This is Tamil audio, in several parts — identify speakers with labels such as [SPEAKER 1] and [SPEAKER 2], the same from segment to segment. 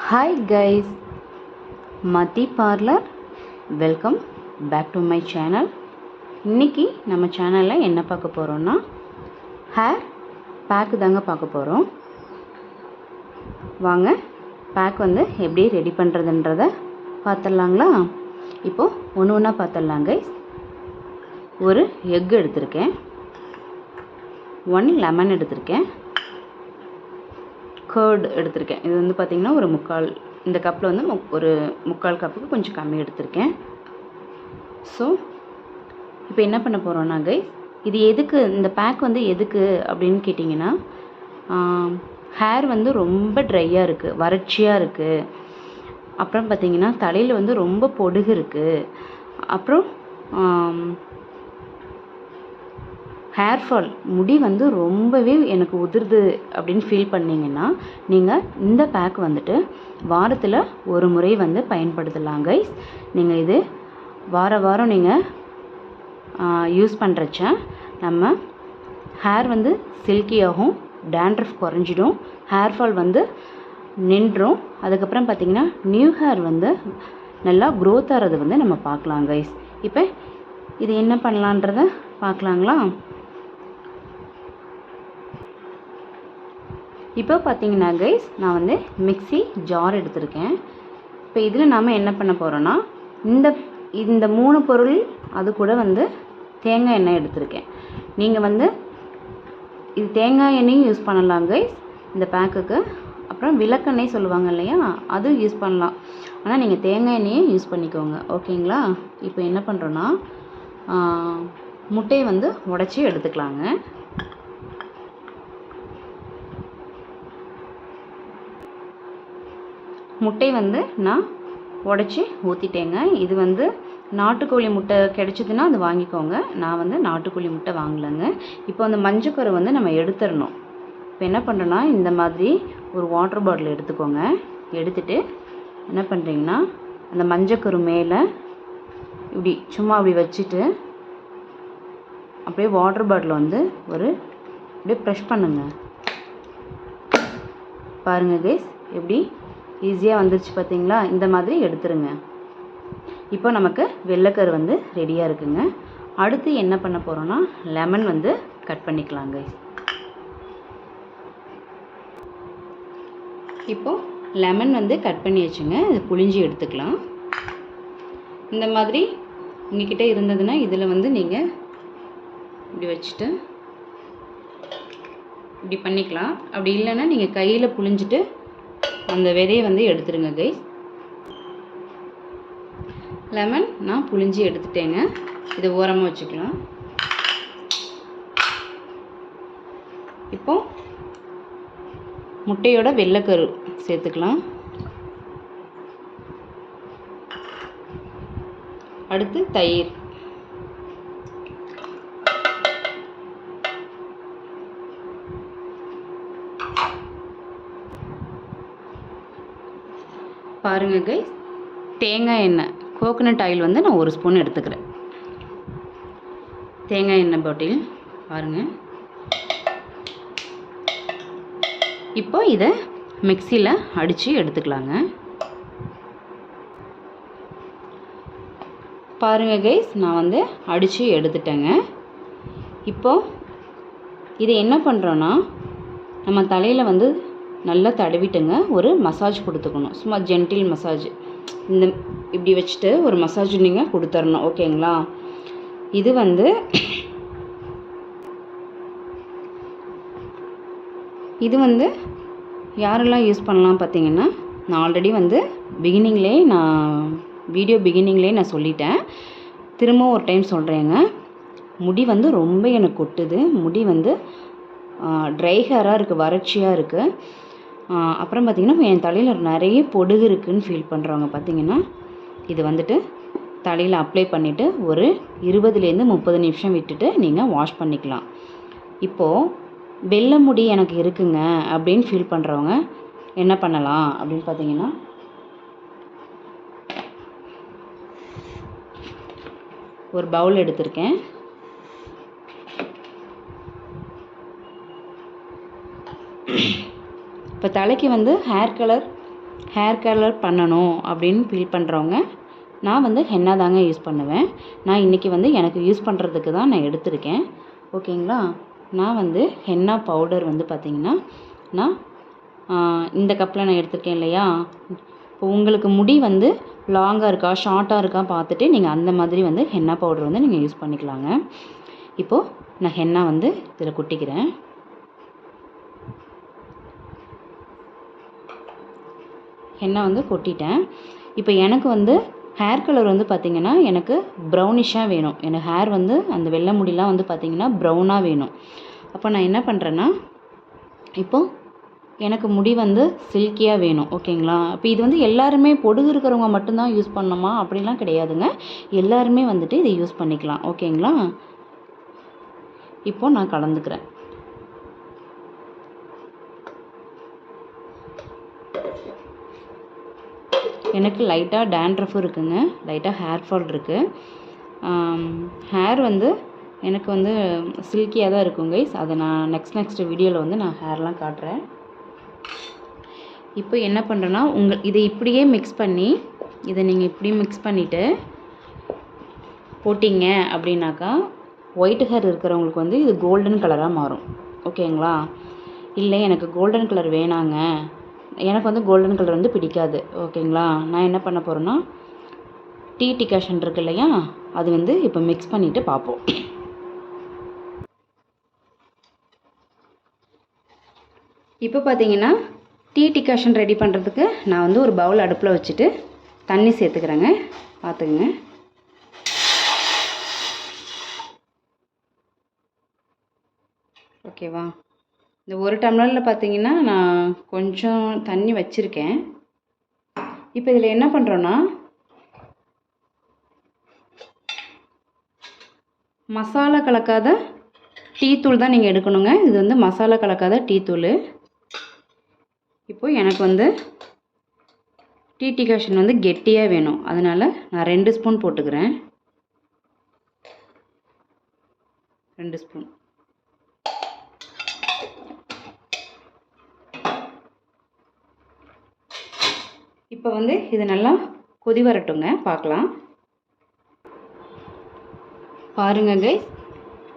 [SPEAKER 1] Hi guys Mathi parlour welcome back to my channel இன்றைக்கி நம்ம சேனலில் என்ன பார்க்க போகிறோன்னா ஹேர் பேக்கு தாங்க பார்க்க போகிறோம் வாங்க பேக் வந்து எப்படி ரெடி பண்ணுறதுன்றத பார்த்துடலாங்களா? இப்போது ஒன்று ஒன்றா பார்த்துடலாம் கைஸ் ஒரு எக் எடுத்திருக்கேன். ஒன் லெமன் எடுத்திருக்கேன். கர்டு எடுத்திருக்கேன். இது வந்து பார்த்திங்கன்னா ஒரு முக்கால் இந்த கப்பில் வந்து ஒரு முக்கால் கப்புக்கு கொஞ்சம் கம்மி எடுத்திருக்கேன். ஸோ இப்போ என்ன பண்ண போகிறோம்னா கைஸ் இது எதுக்கு இந்த பேக் வந்து எதுக்கு அப்படின்னு கேட்டிங்கன்னா ஹேர் வந்து ரொம்ப ட்ரையாக இருக்குது வறட்சியாக இருக்குது அப்புறம் பார்த்திங்கன்னா தலையில் வந்து ரொம்ப பொடுகு இருக்குது அப்புறம் ஹேர் ஃபால் முடி வந்து ரொம்பவே எனக்கு உதிருது அப்படின்னு ஃபீல் பண்ணிங்கன்னா நீங்கள் இந்த பேக் வந்துட்டு வாரத்தில் ஒரு முறை வந்து பயன்படுத்தலாம் கைஸ் நீங்கள் இது வார வாரம் நீங்கள் யூஸ் பண்ணுறச்ச நம்ம ஹேர் வந்து சில்கியாகும் டேண்ட்ரஃப் குறைஞ்சிடும் ஹேர் ஃபால் வந்து நின்றும். அதுக்கப்புறம் பார்த்திங்கன்னா நியூ ஹேர் வந்து நல்லா க்ரோத் ஆகிறது வந்து நம்ம பார்க்கலாம் கைஸ் இப்போ இது என்ன பண்ணலான்றத பார்க்கலாங்களா? இப்போ பார்த்தீங்கன்னா கைஸ் நான் வந்து மிக்ஸி ஜார் எடுத்திருக்கேன். இப்போ இதில் நாம் என்ன பண்ண போகிறோன்னா இந்த இந்த மூணு பொருள் அது கூட வந்து தேங்காய் எண்ணெய் எடுத்திருக்கேன். நீங்கள் வந்து இது தேங்காய் எண்ணெயும் யூஸ் பண்ணலாம் கைஸ் இந்த பேக்குக்கு அப்புறம் விளக்கெண்ணெய் சொல்லுவாங்க இல்லையா அதுவும் யூஸ் பண்ணலாம். ஆனால் நீங்கள் தேங்காய் எண்ணெயே யூஸ் பண்ணிக்கோங்க. ஓகேங்களா இப்போ என்ன பண்ணுறோன்னா முட்டையை வந்து உடச்சி எடுத்துக்கலாங்க. முட்டை வந்து நான் உடச்சி ஊற்றிட்டேங்க இது வந்து நாட்டுக்கோழி முட்டை கிடைச்சிதுன்னா அது வாங்கிக்கோங்க. நான் வந்து நாட்டுக்கோழி முட்டை வாங்கலைங்க. இப்போ அந்த மஞ்சக்கரு வந்து நம்ம எடுத்துடணும். இப்போ என்ன பண்ணுறோன்னா இந்த மாதிரி ஒரு வாட்டர் பாட்டில் எடுத்துக்கோங்க. எடுத்துட்டு என்ன பண்ணுறீங்கன்னா அந்த மஞ்சக்கரு மேலே இப்படி சும்மா அப்படி வச்சுட்டு அப்படியே வாட்டர் பாட்டில் வந்து ஒரு அப்படியே ப்ரெஷ் பண்ணுங்க. பாருங்கள் கேஸ் எப்படி ஈஸியாக வந்துருச்சு பார்த்தீங்களா இந்த மாதிரி எடுத்துருங்க. இப்போ நமக்கு வெள்ளைக்கரு வந்து ரெடியாக இருக்குங்க. அடுத்து என்ன பண்ண போகிறோன்னா லெமன் வந்து கட் பண்ணிக்கலாங்க இப்போ லெமன் வந்து கட் பண்ணி வச்சுங்க. இது புளிஞ்சி எடுத்துக்கலாம். இந்த மாதிரி உங்ககிட்ட இருந்ததுன்னா இதில் வந்து நீங்கள் இப்படி வச்சுட்டு இப்படி பண்ணிக்கலாம். அப்படி இல்லைன்னா நீங்கள் கையில் புளிஞ்சிட்டு அந்த விதையை வந்து எடுத்துருங்க கைஸ் லெமன் நான் புளிஞ்சி எடுத்துட்டேங்க. இதை ஓரமாக வச்சுக்கலாம். இப்போ முட்டையோட வெள்ளைக்கரு சேர்த்துக்கலாம். அடுத்து தயிர். பாருங்க கைஸ் தேங்காய் எண்ணெய். கோகோனட் ஆயில் வந்து நான் ஒரு ஸ்பூன் எடுத்துக்கிறேன். தேங்காய் எண்ணெய் பாட்டில் பாருங்கள் இப்போ இதை மிக்சியில் அடித்து எடுத்துக்கலாங்க. பாருங்கள் கைஸ் நான் வந்து அடித்து எடுத்துட்டேங்க. இப்போது இதை என்ன பண்ணுறோன்னா நம்ம தலையில் வந்து நல்லா தடவிட்டுங்க. ஒரு மசாஜ் கொடுத்துக்கணும். சும்மா ஜென்டில் மசாஜ் இந்த இப்படி வச்சுட்டு ஒரு மசாஜ் நீங்கள் கொடுத்துடணும் ஓகேங்களா? இது வந்து இது வந்து யாரெல்லாம் யூஸ் பண்ணலாம் பார்த்தீங்கன்னா நான் ஆல்ரெடி வந்து பிகினிங்லேயே நான் வீடியோ பிகினிங்லேயே நான் சொல்லிட்டேன். திரும்ப ஒரு டைம் சொல்கிறேங்க முடி வந்து ரொம்ப எனக்கு கொட்டுது. முடி வந்து ட்ரை ஹேராக இருக்குது வறட்சியாக இருக்குது அப்புறம் பார்த்திங்கன்னா என் தலையில் நிறைய பொடுகு இருக்குதுன்னு ஃபீல் பண்ணுறவங்க பார்த்திங்கன்னா இது வந்துட்டு தலையில் அப்ளை பண்ணிவிட்டு ஒரு இருபதுலேருந்து முப்பது நிமிஷம் விட்டுட்டு நீங்கள் வாஷ் பண்ணிக்கலாம். இப்போது வெள்ளை முடி எனக்கு இருக்குங்க அப்படின்னு ஃபீல் பண்ணுறவங்க என்ன பண்ணலாம் அப்படின்னு பார்த்தீங்கன்னா ஒரு பவுல் எடுத்திருக்கேன். இப்போ தலைக்கு வந்து ஹேர் கலர் ஹேர் கலர் பண்ணணும் அப்படின்னு ஃபீல் பண்ணுறவங்க நான் வந்து ஹென்னா தாங்க யூஸ் பண்ணுவேன். நான் இன்றைக்கி வந்து எனக்கு யூஸ் பண்ணுறதுக்கு தான் நான் எடுத்திருக்கேன். ஓகேங்களா நான் வந்து ஹென்னா பவுடர் வந்து பார்த்திங்கன்னா நான் இந்த கப்பில் நான் எடுத்திருக்கேன் இல்லையா? இப்போ உங்களுக்கு முடி வந்து லாங்காக இருக்கா ஷார்ட்டாக இருக்கா பார்த்துட்டு நீங்கள் அந்த மாதிரி வந்து ஹென்னா பவுடர் வந்து நீங்கள் யூஸ் பண்ணிக்கலாங்க. இப்போது நான் ஹென்னா வந்து இதில் கொட்டிக்கிறேன். எண்ணெய் வந்து கொட்டிட்டேன். இப்போ எனக்கு வந்து ஹேர் கலர் வந்து பார்த்திங்கன்னா எனக்கு ப்ரௌனிஷாக வேணும். எனக்கு ஹேர் வந்து அந்த வெள்ளை முடிலாம் வந்து பார்த்திங்கன்னா ப்ரௌனாக வேணும். அப்போ நான் என்ன பண்ணுறேன்னா இப்போ எனக்கு முடி வந்து சில்கியாக வேணும் ஓகேங்களா? இப்போ இது வந்து எல்லாருமே பொடுகு இருக்கிறவங்க மட்டும்தான் யூஸ் பண்ணணுமா? அப்படிலாம் கிடையாதுங்க. எல்லாருமே வந்துட்டு இதை யூஸ் பண்ணிக்கலாம் ஓகேங்களா? இப்போ நான் கலந்துக்கிறேன். எனக்கு லைட்டாக டேண்ட்ரஃபும் இருக்குதுங்க லைட்டாக ஹேர் ஃபால் இருக்குது ஹேர் வந்து எனக்கு வந்து சில்கியாக தான் இருக்கும் கைஸ் அதை நான் நெக்ஸ்ட் நெக்ஸ்ட் வீடியோவில் வந்து நான் ஹேர்லாம் காட்டுறேன். இப்போ என்ன பண்ணுறேன்னா உங்கள் இதை இப்படியே மிக்ஸ் பண்ணி இதை நீங்கள் இப்படி மிக்ஸ் பண்ணிவிட்டு போட்டிங்க அப்படின்னாக்கா ஒயிட் ஹேர் இருக்கிறவங்களுக்கு வந்து இது கோல்டன் கலராக மாறும். ஓகேங்களா இல்லை எனக்கு கோல்டன் கலர் வேணாங்க. எனக்கு வந்து கோல்டன் கலர் வந்து பிடிக்காது. ஓகேங்களா நான் என்ன பண்ண போகிறேன்னா டீ டிகாஷன் இருக்கு இல்லையா? அது வந்து இப்போ மிக்ஸ் பண்ணிவிட்டு பார்ப்போம். இப்போ பார்த்தீங்கன்னா டீ டிகாஷன் ரெடி பண்ணுறதுக்கு நான் வந்து ஒரு பவுல் அடுப்பில் வச்சுட்டு தண்ணி சேர்த்துக்கிறேங்க. பார்த்துக்குங்க. ஓகேவா இந்த ஒரு டம்ளரில் பார்த்தீங்கன்னா நான் கொஞ்சம் தண்ணி வச்சுருக்கேன். இப்போ இதில் என்ன பண்ணுறோன்னா மசாலா கலக்காத டீத்தூள் தான் நீங்கள் எடுக்கணுங்க. இது வந்து மசாலா கலக்காத டீத்தூள் இப்போது எனக்கு வந்து டீ டிகாஷன் வந்து கெட்டியாக வேணும். அதனால் நான் ரெண்டு ஸ்பூன் போட்டுக்கிறேன். ரெண்டு ஸ்பூன். இப்போ வந்து இது நல்லா கொதி வரட்டுங்க பார்க்கலாம். பாருங்க கைஸ்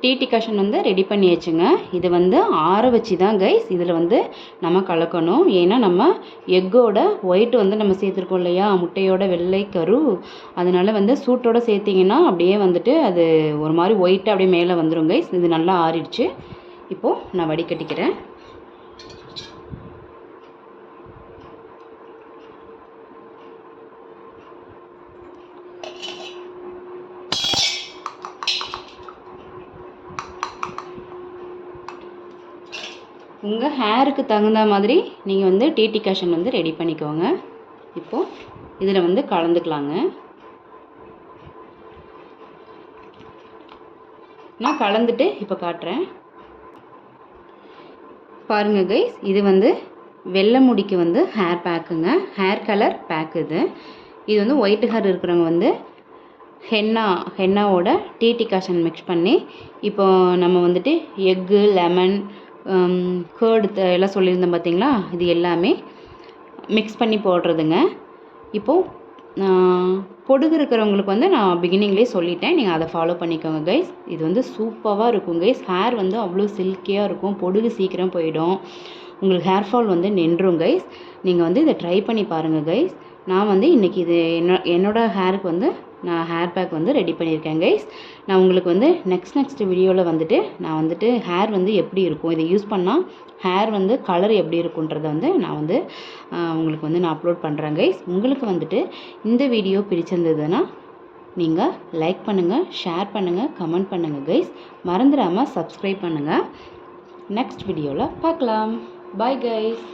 [SPEAKER 1] டீ டிகாஷன் வந்து ரெடி பண்ணியாச்சுங்க. இது வந்து ஆற வச்சு தான் கைஸ் இதில் வந்து நம்ம கலக்கணும். ஏன்னா நம்ம எக்கோட ஒயிட் வந்து நம்ம சேர்த்துருக்கோம் இல்லையா? முட்டையோட வெள்ளை கரு. அதனால வந்து சூட்டோட சேர்த்திங்கன்னா அப்படியே வந்துட்டு அது ஒரு மாதிரி ஒயிட்டாக அப்படியே மேலே வந்துடும் கைஸ் இது நல்லா ஆறிடுச்சு. இப்போது நான் வடிகட்டிக்கிறேன். உங்கள் ஹேருக்கு தகுந்த மாதிரி நீங்கள் வந்து டீ டிகாஷன் வந்து ரெடி பண்ணிக்கோங்க. இப்போது இதில் வந்து கலந்துக்கலாங்க. நான் கலந்துட்டு இப்போ காட்டுறேன். பாருங்க கைஸ் இது வந்து வெள்ளை முடிக்கு வந்து ஹேர் பேக்குங்க ஹேர் கலர் பேக் இது. இது வந்து ஒயிட் ஹேர் இருக்கிறவங்க வந்து ஹென்னா ஹென்னாவோட டீ டிகாஷன் மிக்ஸ் பண்ணி இப்போ நம்ம வந்துட்டு எக்கு லெமன் கேர்டு எல்லாம் சொல்லியிருந்தேன் பார்த்தீங்களா இது எல்லாமே மிக்ஸ் பண்ணி போடுறதுங்க. இப்போது பொடுகு இருக்கிறவங்களுக்கு வந்து நான் பிகினிங்லேயே சொல்லிட்டேன். நீங்கள் அதை ஃபாலோ பண்ணிக்கோங்க கைஸ் இது வந்து சூப்பராக இருக்கும் கைஸ் ஹேர் வந்து அவ்வளோ சில்கியாக இருக்கும். பொடுகு சீக்கிரம் போயிடும். உங்களுக்கு ஹேர் ஃபால் வந்து நின்றும் கைஸ் நீங்கள் வந்து இதை ட்ரை பண்ணி பாருங்கள் கைஸ் நான் வந்து இன்றைக்கி இது என்ன என்னோடய ஹேருக்கு வந்து நான் ஹேர் பேக் வந்து ரெடி பண்ணியிருக்கேன் கைஸ் நான் உங்களுக்கு வந்து நெக்ஸ்ட் நெக்ஸ்ட் வீடியோவில் வந்துட்டு நான் வந்துட்டு ஹேர் வந்து எப்படி இருக்கும் இதை யூஸ் பண்ணால் ஹேர் வந்து கலர் எப்படி இருக்குன்றதை வந்து நான் வந்து உங்களுக்கு வந்து நான் அப்லோட் பண்ணுறேன் கைஸ் உங்களுக்கு வந்துட்டு இந்த வீடியோ பிடிச்சிருந்ததுன்னா நீங்கள் லைக் பண்ணுங்கள் ஷேர் பண்ணுங்கள் கமெண்ட் பண்ணுங்கள் கைஸ் மறந்துடாமல் சப்ஸ்கிரைப் பண்ணுங்கள் நெக்ஸ்ட் வீடியோவில் பார்க்கலாம். Bye guys